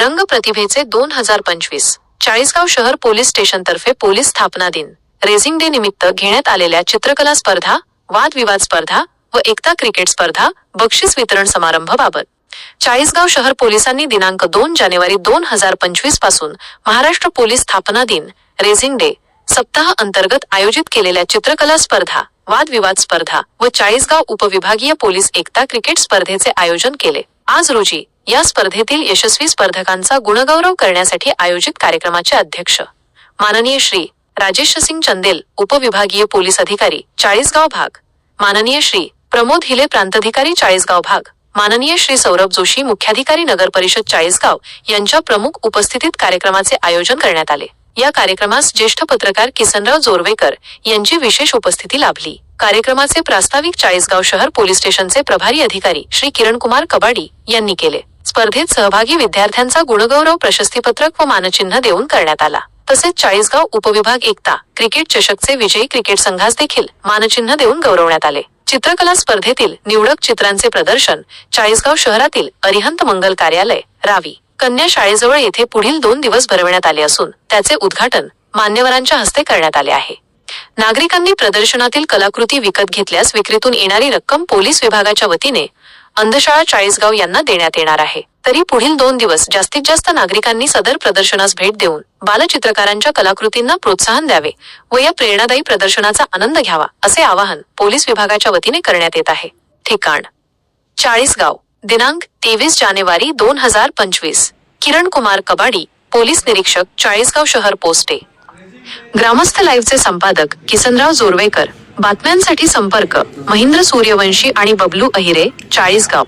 रंग प्रतिभेचे दोन हजार पंचवीस. चाळीसगाव शहर पोलीस स्टेशनतर्फे पोलीस स्थापना दिन. रेझिंग डे निमित्त घेण्यात आलेल्या चित्रकला स्पर्धा वादविवाद स्पर्धा व एकता क्रिकेट स्पर्धा बक्षीस वितरण समारंभाबाबत चाळीसगाव शहर पोलिसांनी दिनांक दोन जानेवारी दोन हजार पंचवीसपासून महाराष्ट्र पोलीस स्थापना दिन रेझिंग डे सप्ताह अंतर्गत आयोजित केलेल्या चित्रकला स्पर्धा वादविवाद स्पर्धा व चाळीसगाव उपविभागीय पोलीस एकता क्रिकेट स्पर्धेचे आयोजन केले. आज रोजी या स्पर्धेतील यशस्वी स्पर्धकांचा गुणगौरव करण्यासाठी आयोजित कार्यक्रमाचे अध्यक्ष. माननीय श्री राजेश सिंग चंदेल उपविभागीय पोलीस अधिकारी चाळीसगाव भाग. माननीय श्री प्रमोद हिले प्रांताधिकारी चाळीसगाव भाग. माननीय श्री सौरभ जोशी मुख्याधिकारी नगर परिषद चाळीसगाव यांच्या प्रमुख उपस्थितीत कार्यक्रमाचे आयोजन करण्यात आले. या कार्यक्रमास ज्येष्ठ पत्रकार किसनराव जोरवेकर यांची विशेष उपस्थिती लाभली. कार्यक्रमाचे प्रास्ताविक चाळीसगाव शहर पोलीस स्टेशनचे प्रभारी अधिकारी श्री किरणकुमार कबाडी यांनी केले. स्पर्धेत सहभागी विद्यार्थ्यांचा गुणगौरव प्रशस्तीपत्रक व मानचिन्ह देऊन करण्यात आला. तसेच चाळीसगाव उपविभाग एकता क्रिकेट चषकचे विजयी क्रिकेट संघास देखील मानचिन्ह देऊन गौरवण्यात आले. चित्रकला स्पर्धेतील निवडक चित्रांचे प्रदर्शन चाळीसगाव शहरातील अरिहंत मंगल कार्यालय रावी कन्या शाळेजवळ येथे पुढील दोन दिवस भरविण्यात आले असून त्याचे उद्घाटन मान्यवरांच्या हस्ते करण्यात आले आहे. नागरिकांनी प्रदर्शनातील कलाकृती विकत घेतल्यास विक्रीतून येणारी रक्कम पोलीस विभागाच्या वतीने अंधशाळा चाळीसगाव यांना देण्यात येणार आहे. तरी पुढील दोन दिवस जास्तीत जास्त नागरिकांनी सदर प्रदर्शनास भेट देऊन बालचित्रकारांच्या कलाकृतींना प्रोत्साहन द्यावे व या प्रेरणादायी प्रदर्शनाचा आनंद घ्यावा असे आवाहन पोलीस विभागाच्या वतीने करण्यात येत आहे. ठिकाण. चाळीसगाव. दिनांक तेवीस जानेवारी दोन हजार पंचवीस. किरण कुमार कबाडी पोलीस निरीक्षक चाळीसगाव शहर पोस्टे ग्रामस्थ लाईव्हचे संपादक किसनराव जोरवेकर. बातम्यांसाठी संपर्क महेंद्र सूर्यवंशी आणि बबलू अहिरे चाळीसगाव.